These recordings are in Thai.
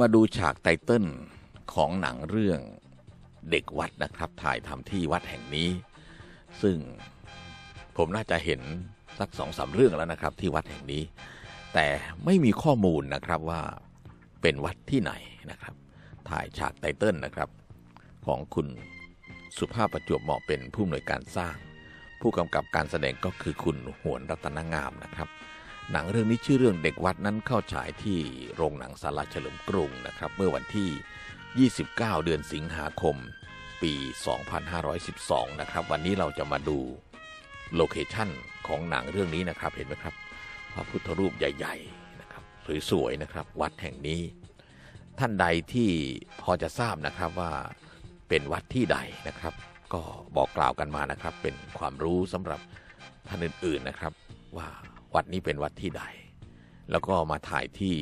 มาดูฉากไตเติ้ลของหนังเรื่องเด็กวัดนะครับ ถ่ายทำที่วัดแห่งนี้ ซึ่งผมน่าจะเห็นสักสองสามเรื่องแล้วนะครับ ที่วัดแห่งนี้ แต่ไม่มีข้อมูลนะครับว่าเป็นวัดที่ไหนนะครับ ถ่ายฉากไตเติ้ลนะครับ ของคุณสุภาพประจวบเหมาะเป็นผู้อำนวยการสร้าง ผู้กำกับการแสดงก็คือคุณหวนรัตนงามนะครับ หนังเรื่องนี้ชื่อเรื่องเด็กวัดนั้นเข้าฉายที่โรงหนังสาราเฉลิมกรุงนะครับ เมื่อวันที่ 29 เดือนสิงหาคม ปี 2512 นะครับ วันนี้เราจะมาดูโลเคชั่นของหนังเรื่องนี้นะครับ เห็นไหมครับ พระพุทธรูปใหญ่ ๆ นะครับ สวยๆ นะครับ วัดแห่งนี้ ท่านใดที่พอจะทราบนะครับว่าเป็นวัดที่ใดนะครับ ก็บอกกล่าวกันมานะครับ เป็นความรู้สำหรับท่านอื่นๆนะครับว่า วัดนี้เป็นวัดที่ใด แล้วก็มาถ่ายที่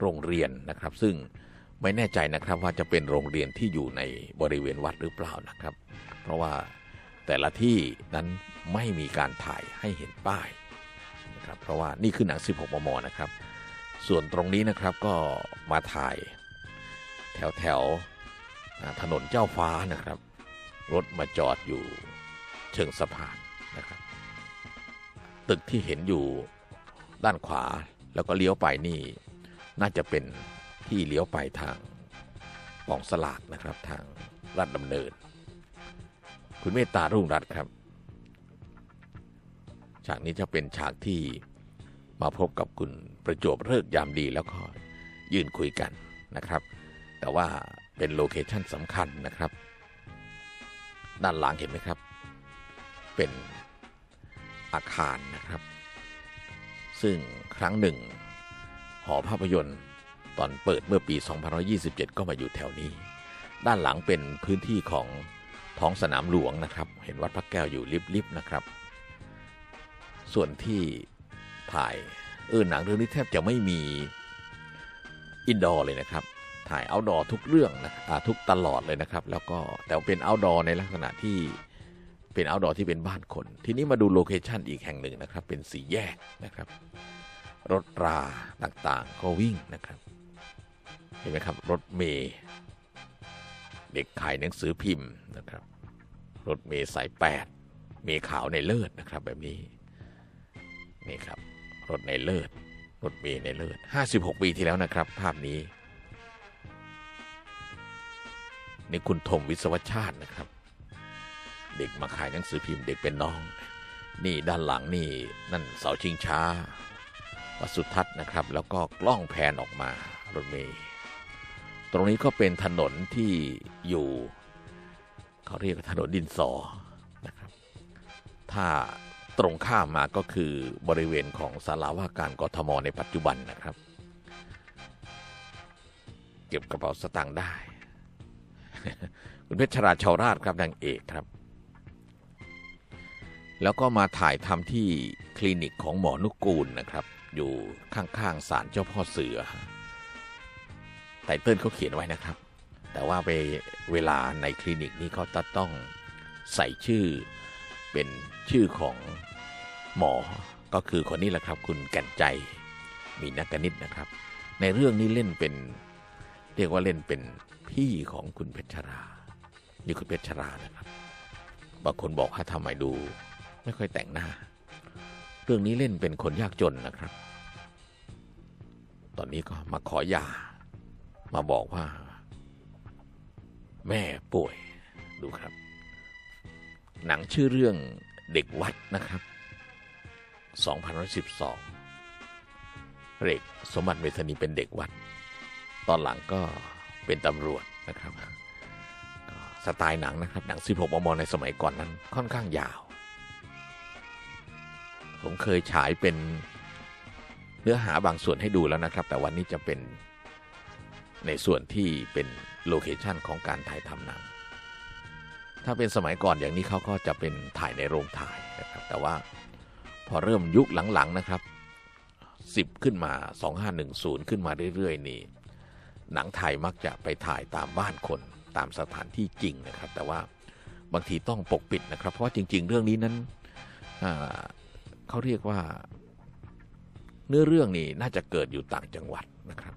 โรงเรียนนะครับ ซึ่งไม่แน่ใจนะครับว่าจะเป็นโรงเรียนที่อยู่ในบริเวณวัดหรือเปล่านะครับ เพราะว่าแต่ละที่นั้นไม่มีการถ่ายให้เห็นป้ายนะครับเพราะว่านี่คือหนัง 16 มม นะครับ ส่วนตรงนี้นะครับก็มาถ่ายแถวแถวถนนเจ้าฟ้านะครับ รถมาจอดอยู่เชิงสะพานนะครับ ตึกที่เห็นอยู่ด้านขวาแล้วก็เลี้ยวไปนี่ น่าจะเป็นที่เลี้ยวไปทางปองสลากนะครับทางรัดดำเนิน คุณเมตตารุ่งรัตน์ครับ ฉากนี้จะเป็นฉากที่มาพบกับคุณประจวบเลิกษ์ยามดีแล้วก็ยืนคุยกันนะครับ แต่ว่าเป็นโลเคชั่นสำคัญนะครับ ด้านหลังเห็นไหมครับ เป็น อาคารนะครับ ซึ่งครั้งหนึ่ง หอภาพยนตร์ตอนเปิดเมื่อปี2527 ก็มาอยู่แถวนี้ ด้านหลังเป็นพื้นที่ของท้องสนามหลวงนะครับ เห็นวัดพระแก้วอยู่ลิบๆนะครับ ส่วนที่ถ่ายเออหนังเรื่องนี้แทบจะไม่มีอินดอร์เลยนะครับ ถ่ายเอาดอทุกเรื่องนะทุกตลอดเลยนะครับ แล้วก็แต่เป็นเอาดอในลักษณะที่ เป็นเอาดอที่เป็นบ้านคน ทีนี้มาดูโลเคชันอีกแห่งหนึ่งนะครับ เป็นสีแยกนะครับ รถราต่างๆ ก็วิ่งนะครับ เห็นไหมครับ รถเมย์เด็กขายหนังสือพิมพ์นะครับ รถเมย์สายแปดเมย์ขาวในเลิศนะครับ แบบนี้นี่ครับ รถในเลิศ รถเมย์ในเลิศ56 ปีที่แล้วนะครับ ภาพนี้นี่คุณธมวิศวชาตินะครับ เด็กมาขายหนังสือพิมพ์เด็กเป็นน้อง นี่ด้านหลังนี่นั่นเสาชิงช้าวัดสุทัศน์นะครับ แล้วก็กล้องแพนออกมารถเมย์ตรงนี้ก็เป็นถนนที่อยู่เขาเรียกว่าถนนดินสอนะครับ ถ้าตรงข้ามมาก็คือบริเวณของสาราว่าการกทมในปัจจุบันนะครับ เก็บกระเป๋าสตางค์ได้ คุณเพชรราชาวราชครับนางเอกครับ แล้วก็มาถ่ายทำที่คลินิกของหมอนุกูลนะครับ อยู่ข้างๆศาลเจ้าพ่อเสือไตเติ้ลเขาเขียนไว้นะครับ แต่ว่าไปเวลาในคลินิกนี้เขาจะต้องใส่ชื่อเป็นชื่อของหมอ ก็คือคนนี้แหละครับ คุณแก่นใจมีนักกนิตนะครับ ในเรื่องนี้เล่นเป็น เรียกว่าเล่นเป็นพี่ของคุณเพชรรา นี่คุณเพชรรานะครับบางคนบอกว่าทำไมดู ไม่ค่อยแต่งหน้า เรื่องนี้เล่นเป็นคนยากจนนะครับ ตอนนี้ก็มาขอยา มาบอกว่า แม่ป่วยดูครับ หนังชื่อเรื่องเด็กวัดนะครับ2012เรกสมบัติเมธนีเป็นเด็กวัด ตอนหลังก็เป็นตำรวจนะครับสไตล์หนังนะครับ หนัง 16 มม ในสมัยก่อนนั้นค่อนข้างยาว ผมเคยฉายเป็นเนื้อหาบางส่วนให้ดูแล้วนะครับ แต่วันนี้จะเป็นในส่วนที่เป็นโลเคชันของการถ่ายทำหนัง ถ้าเป็นสมัยก่อนอย่างนี้เขาก็จะเป็นถ่ายในโรงถ่ายนะครับ แต่ว่าพอเริ่มยุคหลังๆนะครับ 10 ขึ้นมา 2510 ขึ้นมาเรื่อยๆนี่หนังไทยมักจะไปถ่ายตามบ้านคนตามสถานที่จริงนะครับ แต่ว่าบางทีต้องปกปิดนะครับ เพราะว่าจริง ๆ เรื่องนี้นั้น เขาเรียกว่า เนื้อเรื่องนี่น่าจะเกิดอยู่ต่างจังหวัดนะครับ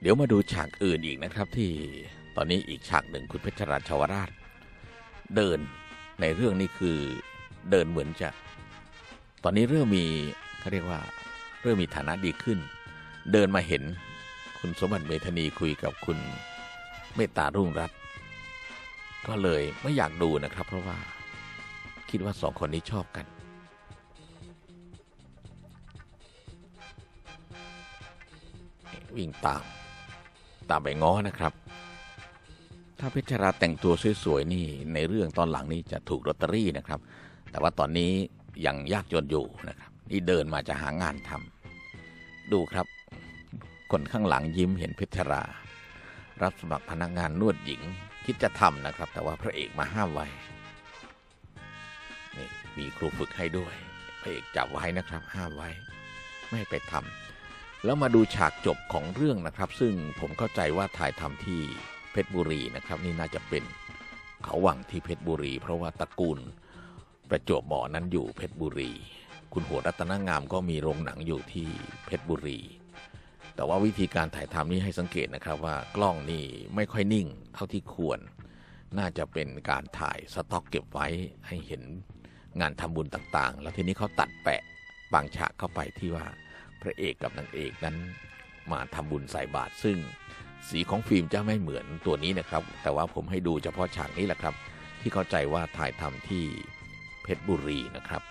เดี๋ยวมาดูฉากอื่นอีกนะครับที่ตอนนี้อีกฉากหนึ่งคุณเพชรราชวราช เดินในเรื่องนี้คือเดินเหมือนจะ ตอนนี้เริ่มมีเขาเรียกว่า เริ่มมีฐานะดีขึ้น เดินมาเห็นคุณสมบัติเมธานีคุยกับคุณเมตตารุ่งรัตน์ก็เลยไม่อยากดูนะครับ เพราะว่า คิดว่าสองคนนี้ชอบกัน วิ่งตาม ตามไปง้อนะครับ ถ้าเพชรราแต่งตัวสวยๆนี่ในเรื่องตอนหลังนี้จะถูกลอตเตอรี่นะครับ แต่ว่าตอนนี้ยังยากจนอยู่นะครับ นี่เดินมาจะหางานทำดูครับ คนข้างหลังยิ้มเห็นเพชรรา รับสมัครพนักงานนวดหญิงคิดจะทำนะครับ แต่ว่าพระเอกมาห้ามไว้ มีครูฝึกให้ด้วยพระเอกจับไว้นะครับห้ามไว้ ไม่ไปทำแล้วมาดูฉากจบของเรื่องนะครับ ซึ่งผมเข้าใจว่าถ่ายทำที่เพชรบุรีนะครับ นี่น่าจะเป็นเขาวังที่เพชรบุรี เพราะว่าตระกูลประจวบหมาะนั้นอยู่เพชรบุรี คุณหัวรัตนงามก็มีโรงหนังอยู่ที่เพชรบุรี แต่ว่าวิธีการถ่ายทำนี่ให้สังเกตนะครับว่ากล้องนี่ไม่ค่อยนิ่งเท่าที่ควร น่าจะเป็นการถ่ายสต็อกเก็บไว้ให้เห็น งานทำบุญต่างๆ แล้วทีนี้เขาตัดแปะบางฉากเข้าไปที่ว่าพระเอกกับนางเอกนั้นมาทำบุญใส่บาตรซึ่ง สีของฟิล์มจะไม่เหมือนตัวนี้นะครับ แต่ว่าผมให้ดูเฉพาะฉากนี้แหละครับ ที่เข้าใจว่าถ่ายทำที่เพชรบุรีนะครับ